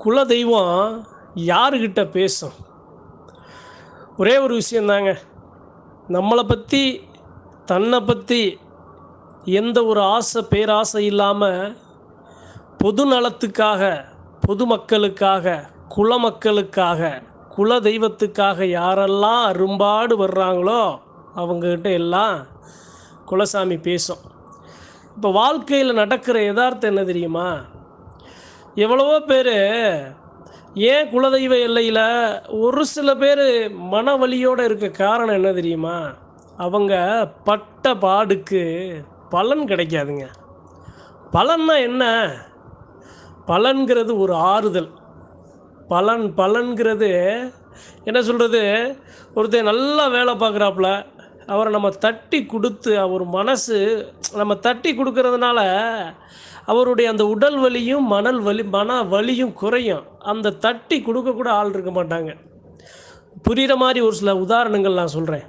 குலதெய்வம் யாருக்கிட்ட பேசும்? ஒரே ஒரு விஷயந்தாங்க. நம்மளை பற்றி தன்னை பற்றி எந்த ஒரு ஆசை பேராசை இல்லாமல் பொது நலத்துக்காக பொதுமக்களுக்காக குலமக்களுக்காக குல தெய்வத்துக்காக யாரெல்லாம் அரும்பாடு வர்றாங்களோ அவங்கக்கிட்ட எல்லாம் குலசாமி பேசும். இப்போ வாழ்க்கையில் நடக்கிற யதார்த்தம் என்ன தெரியுமா? எவ்வளவோ பேர் ஏன் குலதெய்வ எல்லையில் ஒரு சில பேர் மன வலியோடு இருக்க காரணம் என்ன தெரியுமா? அவங்க பட்ட பாடுக்கு பலன் கிடைக்காதுங்க. பலன்னா என்ன? பலன்கிறது ஒரு ஆறுதல். பலன் பலன்கிறது என்ன சொல்கிறது ஒருத்தர் நல்லா வேலை பார்க்குறாப்புல அவரை நம்ம தட்டி கொடுத்து அவர் மனசு நம்ம தட்டி கொடுக்கறதுனால அவருடைய அந்த உடல் வலியும் மணல் வலி மன வலியும் குறையும். அந்த தட்டி கொடுக்க கூட ஆள் இருக்க மாட்டாங்க. புரிகிற மாதிரி ஒரு சில உதாரணங்கள் நான் சொல்கிறேன்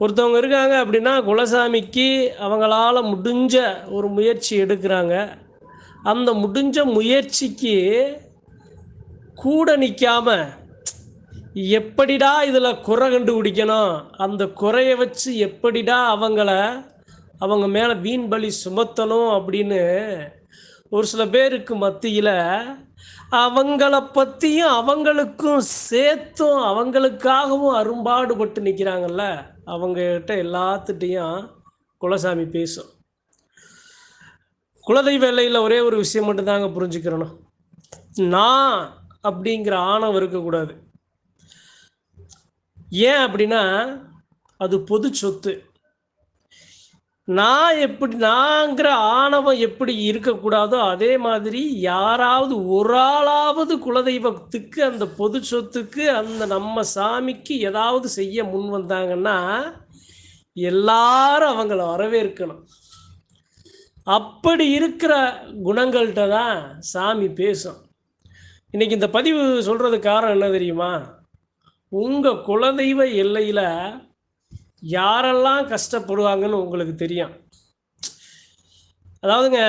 ஒருத்தவங்க இருக்காங்க அப்படின்னா குலசாமிக்கு அவங்களால் முடிஞ்ச ஒரு முயற்சி எடுக்கிறாங்க. அந்த முடிஞ்ச முயற்சிக்கு கூட நிற்காம எப்படிடா இதில் குறை கண்டுபிடிக்கணும்? அந்த குறையை வச்சு எப்படிடா அவங்கள அவங்க மேலே வீண் பலி சுமத்தணும் அப்படின்னு ஒரு சில பேருக்கு மத்தியில் அவங்கள பற்றியும் அவங்களுக்கும் சேர்த்தும் அவங்களுக்காகவும் அரும்பாடுபட்டு நிற்கிறாங்கல்ல அவங்ககிட்ட எல்லாத்துட்டையும் குலசாமி பேசும். குலதெய்வ எல்லையில் ஒரே ஒரு விஷயம் மட்டும்தாங்க புரிஞ்சுக்கிறணும். நான் அப்படிங்கிற ஆணவம் இருக்கக்கூடாது. ஏன் அப்படின்னா அது பொது சொத்து. நான் எப்படி நாங்கிற ஆணவம் எப்படி இருக்கக்கூடாதோ அதே மாதிரி யாராவது ஒரு ஆளாவது குலதெய்வத்துக்கு அந்த பொது சொத்துக்கு அந்த நம்ம சாமிக்கு ஏதாவது செய்ய முன் வந்தாங்கன்னா எல்லாரும் அவங்கள வரவேற்கணும். அப்படி இருக்கிற குணங்கள்கிட்ட தான் சாமி பேசும். இன்னைக்கு இந்த பதிவு சொல்கிறதுக்கு காரணம் என்ன தெரியுமா? உங்கள் குலதெய்வ எல்லையில் யாரெல்லாம் கஷ்டப்படுவாங்கன்னு உங்களுக்கு தெரியும்? அதாவதுங்க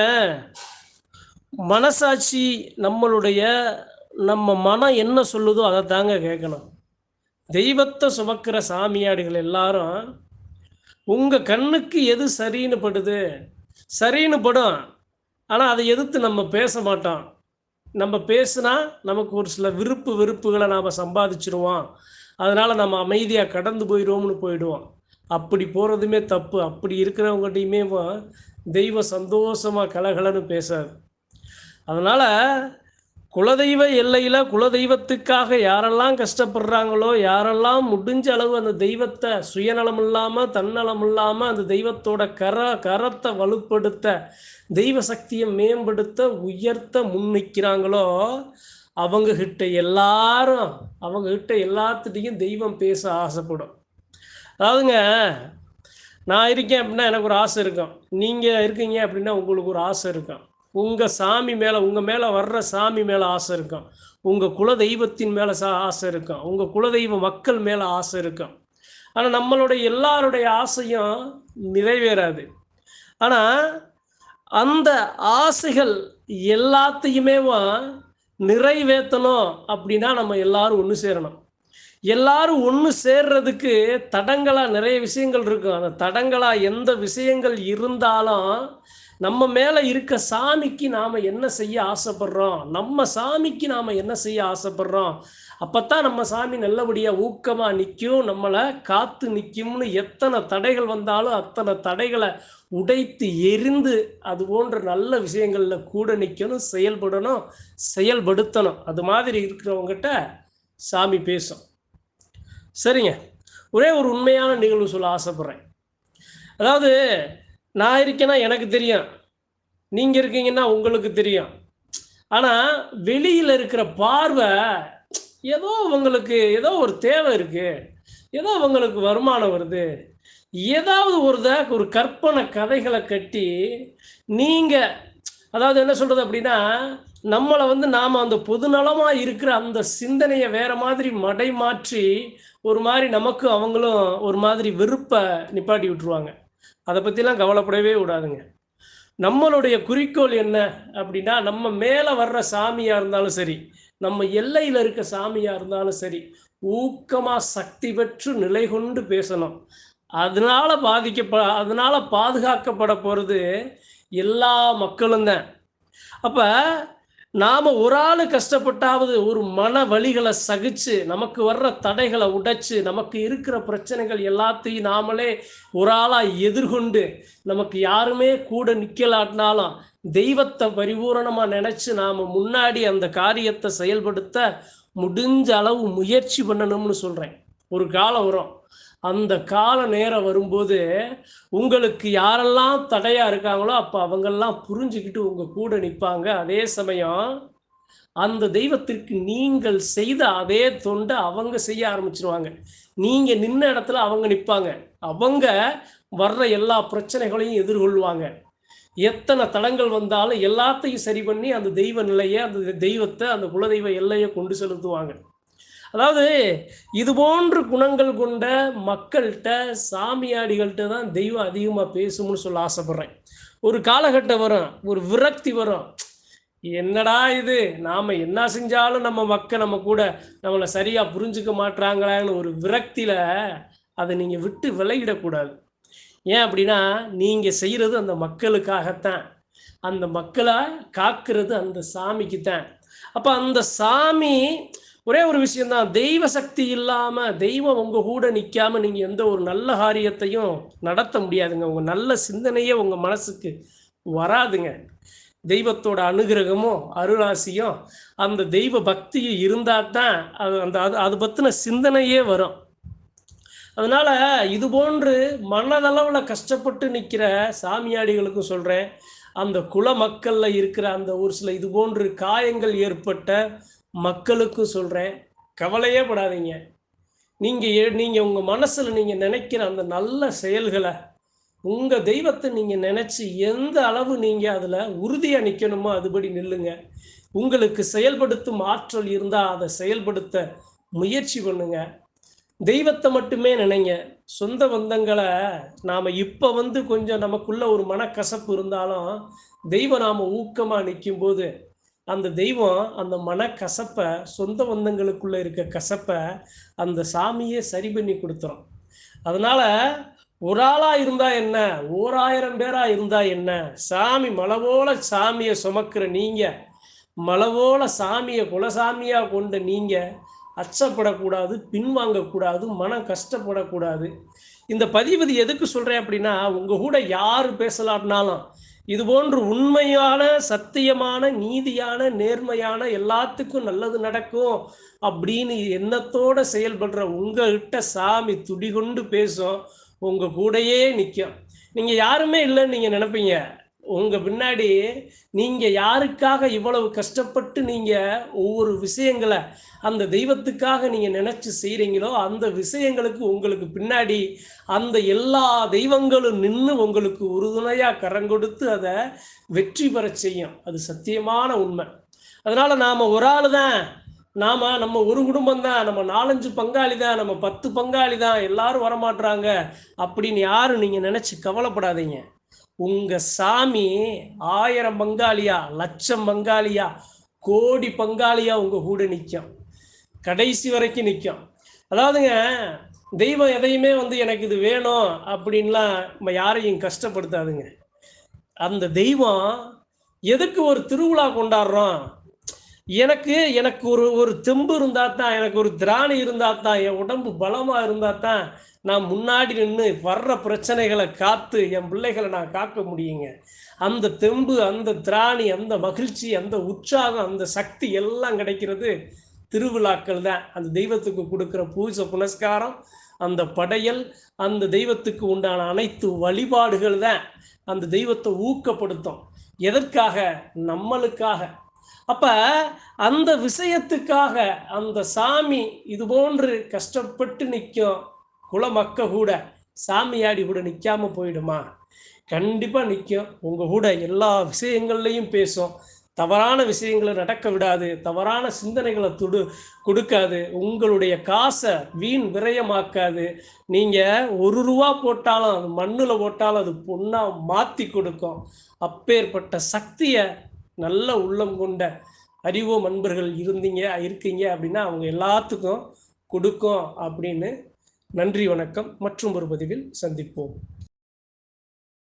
மனசாட்சி நம்மளுடைய நம்ம மனம் என்ன சொல்லுதோ அதை தாங்க கேட்கணும். தெய்வத்தை சுமக்கிற சாமியாடுகள் எல்லாரும் உங்கள் கண்ணுக்கு எது சரின்னு படுது? சரின்னு படும். ஆனால் அதை எதிர்த்து நம்ம பேச மாட்டோம். நம்ம பேசுனா நமக்கு ஒரு சில விருப்பு வெறுப்புகளை நாம் சம்பாதிச்சிருவோம். அதனால் நம்ம அமைதியாக கடந்து போயிடுவோம்னு போயிடுவோம். அப்படி போகிறதுமே தப்பு. அப்படி இருக்கிறவங்ககிட்டையுமே தெய்வம் சந்தோஷமாக கலகலன்னு பேசாது. அதனால் குலதெய்வ எல்லையில் குலதெய்வத்துக்காக யாரெல்லாம் கஷ்டப்படுறாங்களோ யாரெல்லாம் முடிஞ்ச அளவு அந்த தெய்வத்தை சுயநலம் இல்லாமல் தன்னலம் இல்லாமல் அந்த தெய்வத்தோட கர கரத்தை வலுப்படுத்த தெய்வ சக்தியை மேம்படுத்த உயர்த்த முன்னிற்கிறாங்களோ அவங்கக்கிட்ட எல்லாரும் அவங்கக்கிட்ட எல்லாத்துட்டையும் தெய்வம் பேச ஆசைப்படும். அதாவதுங்க நான் இருக்கேன் அப்படின்னா எனக்கு ஒரு ஆசை இருக்கும். நீங்கள் இருக்கீங்க அப்படின்னா உங்களுக்கு ஒரு ஆசை இருக்கும். உங்கள் சாமி மேலே உங்கள் மேலே வர்ற சாமி மேலே ஆசை இருக்கும். உங்கள் குல தெய்வத்தின் மேலே சா ஆசை இருக்கும். உங்கள் குலதெய்வ மக்கள் மேலே ஆசை இருக்கும். ஆனால் நம்மளுடைய எல்லாருடைய ஆசையும் நிறைவேறாது. ஆனால் அந்த ஆசைகள் எல்லாத்தையுமே நிறைவேற்றணும் அப்படின்னா நம்ம எல்லாரும் ஒன்று சேரணும். எல்லாரும் ஒன்று சேர்றதுக்கு தடங்களாக நிறைய விஷயங்கள் இருக்கும் அந்த தடங்களாக எந்த விஷயங்கள் இருந்தாலும் நம்ம மேலே இருக்க சாமிக்கு நாம் என்ன செய்ய ஆசைப்படுறோம்? நம்ம சாமிக்கு நாம் என்ன செய்ய ஆசைப்படுறோம்? அப்போத்தான் நம்ம சாமி நல்லபடியாக ஊக்கமாக நிற்கும் நம்மளை காத்து நிற்கும்னு எத்தனை தடைகள் வந்தாலும் அத்தனை தடைகளை உடைத்து எரிந்து அது போன்ற நல்ல விஷயங்களில் கூட நிற்கணும் செயல்படணும் செயல்படுத்தணும். அது மாதிரி இருக்கிறவங்ககிட்ட சாமி பேசும். சரிங்க. ஒரே ஒரு உண்மையான நிகழ்வு சொல்ல ஆசைப்பட்றேன். அதாவது நான் இருக்கேன்னா எனக்கு தெரியும். நீங்கள் இருக்கீங்கன்னா உங்களுக்கு தெரியும். ஆனால் வெளியில் இருக்கிற பார்வை ஏதோ உங்களுக்கு ஏதோ ஒரு தேவை இருக்குது ஏதோ உங்களுக்கு வருமானம் வருது. ஏதாவது ஒரு ஒரு கற்பனை கதைகளை கட்டி நீங்கள் அதாவது என்ன சொல்கிறது அப்படின்னா நம்மளை வந்து நாம் அந்த பொதுநலமாக இருக்கிற அந்த சிந்தனையை வேற மாதிரி மடை மாற்றி ஒரு மாதிரி நமக்கும் அவங்களும் ஒரு மாதிரி வெறுப்பை நிப்பாட்டி விட்டுருவாங்க. அதை பற்றிலாம் கவலைப்படவே விடாதுங்க நம்மளுடைய குறிக்கோள் என்ன அப்படின்னா நம்ம மேலே வர்ற சாமியாக இருந்தாலும் சரி நம்ம எல்லையில் இருக்க சாமியாக இருந்தாலும் சரி ஊக்கமாக சக்தி பெற்று நிலை கொண்டு பேசணும். அதனால பாதிக்கப்ப அதனால பாதுகாக்கப்பட போகிறது எல்லா மக்களும் தான் அப்போ நாம் ஒரு ஆள் கஷ்டப்பட்டாவது ஒரு மன வழிகளை சகிச்சு நமக்கு வர்ற தடைகளை உடைச்சு நமக்கு இருக்கிற பிரச்சனைகள் எல்லாத்தையும் நாமளே ஒரு ஆளாக எதிர்கொண்டு நமக்கு யாருமே கூட நிற்கலாட்டினாலும் தெய்வத்தை பரிபூரணமாக நினச்சி நாம் முன்னாடி அந்த காரியத்தை செயல்படுத்த முடிஞ்ச அளவு முயற்சி பண்ணணும்னு சொல்கிறேன் ஒரு காலம் வரும். அந்த கால நேரம் வரும்போது உங்களுக்கு யாரெல்லாம் தடையாக இருக்காங்களோ அப்போ அவங்கெல்லாம் புரிஞ்சுக்கிட்டு உங்கள் கூட நிற்பாங்க அதே சமயம் அந்த தெய்வத்திற்கு நீங்கள் செய்த அதே தொண்டை அவங்க செய்ய ஆரம்பிச்சிருவாங்க. நீங்கள் நின்ன இடத்துல அவங்க நிற்பாங்க அவங்க வர்ற எல்லா பிரச்சனைகளையும் எதிர்கொள்வாங்க. எத்தனை தடங்கள் வந்தாலும் எல்லாத்தையும் சரி பண்ணி அந்த தெய்வ நிலையை அந்த தெய்வத்தை அந்த குலதெய்வ எல்லையை கொண்டு செலுத்துவாங்க. அதாவது இது போன்று குணங்கள் கொண்ட மக்கள்கிட்ட சாமியாடிகள்கிட்ட தான் தெய்வம் அதிகமாக பேசும்னு சொல்ல ஆசைப்பட்றேன். ஒரு காலகட்டம் வரும் ஒரு விரக்தி வரும். என்னடா இது? நாம் என்ன செஞ்சாலும் நம்ம மக்கள் நம்ம கூட நம்மளை சரியாக புரிஞ்சுக்க மாட்டாங்களான்னு ஒரு விரக்தியில் அதை நீங்கள் விட்டு விலகிடக்கூடாது. ஏன் அப்படின்னா நீங்கள் செய்கிறது அந்த மக்களுக்காகத்தான். அந்த மக்களை காக்கிறது அந்த சாமிக்கு தான் அப்போ அந்த சாமி ஒரே ஒரு விஷயம்தான். தெய்வ சக்தி இல்லாமல் தெய்வம் உங்கள் கூட நிக்காம நீங்கள் எந்த ஒரு நல்ல காரியத்தையும் நடத்த முடியாதுங்க. உங்கள் நல்ல சிந்தனையே உங்கள் மனசுக்கு வராதுங்க. தெய்வத்தோட அனுகிரகமும் அருளாசியும் அந்த தெய்வ பக்தியும் இருந்தால் தான் அது அந்த அது அது பற்றின சிந்தனையே வரும். அதனால் இது போன்று மனதளவில் கஷ்டப்பட்டு நிற்கிற சாமியாடிகளுக்கும் சொல்கிறேன் அந்த குல மக்களில் இருக்கிற அந்த ஒரு சில இது போன்று காயங்கள் ஏற்பட்ட மக்களுக்கும் சொல்கிறேன் கவலையே படாதீங்க. நீங்கள் நீங்கள் உங்கள் மனசில் நீங்கள் நினைக்கிற அந்த நல்ல செயல்களை உங்கள் தெய்வத்தை நீங்கள் நினச்சி எந்த அளவு நீங்கள் அதில் உறுதியாக நிற்கணுமோ அதுபடி நில்லுங்க. உங்களுக்கு செயல்படுத்தும் ஆற்றல் இருந்தால் அதை செயல்படுத்த முயற்சி பண்ணுங்க. தெய்வத்தை மட்டுமே நினைங்க. சொந்த பந்தங்களை நாம் இப்போ வந்து கொஞ்சம் நமக்குள்ள ஒரு மனக்கசப்பு இருந்தாலும் தெய்வம் நாம் ஊக்கமாக நிற்கும்போது அந்த தெய்வம் அந்த மனக்கசப்பை சொந்த பந்தங்களுக்குள்ளே இருக்க கசப்பை அந்த சாமியே சரி பண்ணி கொடுத்துரும். அதனால் ஒரு ஆளாக இருந்தால் என்ன? ஓராயிரம் பேராக இருந்தால் என்ன? சாமி மலவோல சாமியை சுமக்கிற நீங்கள் மலவோல சாமியை குலசாமியாக கொண்ட நீங்கள் அச்சப்படக்கூடாது பின்வாங்கக்கூடாது மனம் கஷ்டப்படக்கூடாது. இந்த பதிவு எதுக்கு சொல்கிறேன் அப்படின்னா உங்கள் கூட யார் பேசலாட்டினாலும் இது போன்று உண்மையான சத்தியமான நீதியான நேர்மையான எல்லாத்துக்கும் நல்லது நடக்கும் அப்படின்னு எண்ணத்தோட செயல்படுற உங்ககிட்ட சாமி துடிகொண்டு பேசும் உங்கள் கூடையே நிற்கும் நீங்கள் யாருமே இல்லைன்னு நீங்கள் நினைப்பீங்க. உங்கள் பின்னாடி நீங்கள் யாருக்காக இவ்வளவு கஷ்டப்பட்டு நீங்கள் ஒவ்வொரு விஷயங்களை அந்த தெய்வத்துக்காக நீங்கள் நினச்சி செய்கிறீங்களோ அந்த விஷயங்களுக்கு உங்களுக்கு பின்னாடி அந்த எல்லா தெய்வங்களும் நின்று உங்களுக்கு உறுதுணையாக கரங்கொடுத்து அதை வெற்றி பெற செய்யும். அது சத்தியமான உண்மை. அதனால் நாம் ஒரு ஆள் தான். நாம் நம்ம ஒரு குடும்பம் தான். நம்ம நாலஞ்சு பங்காளி தான். நம்ம பத்து பங்காளி தான். எல்லாரும் வரமாட்டுறாங்க அப்படின்னு யாரும் நீங்கள் நினச்சி கவலைப்படாதீங்க. உங்க சாமி ஆயிரம் பங்காளியா லட்சம் பங்காளியா கோடி பங்காளியா உங்க கூட நிற்கும் கடைசி வரைக்கும் நிற்கும் அதாவதுங்க தெய்வம் எதையுமே வந்து எனக்கு இது வேணும் அப்படின்லாம் நம்ம யாரையும் கஷ்டப்படுத்தாதுங்க. அந்த தெய்வம் எதுக்கு ஒரு திருவிழா கொண்டாடுறோம்? எனக்கு எனக்கு ஒரு ஒரு தெம்பு இருந்தால் தான் எனக்கு ஒரு திராணி இருந்தால் தான் என் உடம்பு பலமாக இருந்தால் தான் நான் முன்னாடி நின்று வர்ற பிரச்சனைகளை காத்து என் பிள்ளைகளை நான் காக்க முடியுங்க. அந்த தெம்பு அந்த திராணி அந்த மகிழ்ச்சி அந்த உற்சாகம் அந்த சக்தி எல்லாம் கிடைக்கிறது திருவிழாக்கள் தான். அந்த தெய்வத்துக்கு கொடுக்குற பூஜை புனஸ்காரம் அந்த படையல் அந்த தெய்வத்துக்கு உண்டான அனைத்து வழிபாடுகள் தான் அந்த தெய்வத்தை ஊக்கப்படுத்தும். எதற்காக? நம்மளுக்காக. அப்ப அந்த விஷயத்துக்காக அந்த சாமி இது போன்று கஷ்டப்பட்டு நிற்கும் குலமக்க கூட சாமியாடி கூட நிற்காம போயிடுமா? கண்டிப்பாக நிற்கும். உங்கள் கூட எல்லா விஷயங்கள்லையும் பேசும். தவறான விஷயங்களை நடக்க விடாது. தவறான சிந்தனைகளை துடு கொடுக்காது. உங்களுடைய காசை வீண் விரயமாக்காது. நீங்கள் ஒரு ரூபா போட்டாலும் அது மண்ணில் போட்டாலும் அது பொண்ணாக மாற்றி கொடுக்கும். அப்பேற்பட்ட சக்தியை நல்ல உள்ளம் கொண்ட அறிவோம் அன்பர்கள் இருந்தீங்க இருக்கீங்க அப்படின்னா அவங்க எல்லாத்துக்கும் கொடுக்கும் அப்படின்னு நன்றி வணக்கம். மற்றும் ஒரு பதிவில் சந்திப்போம்.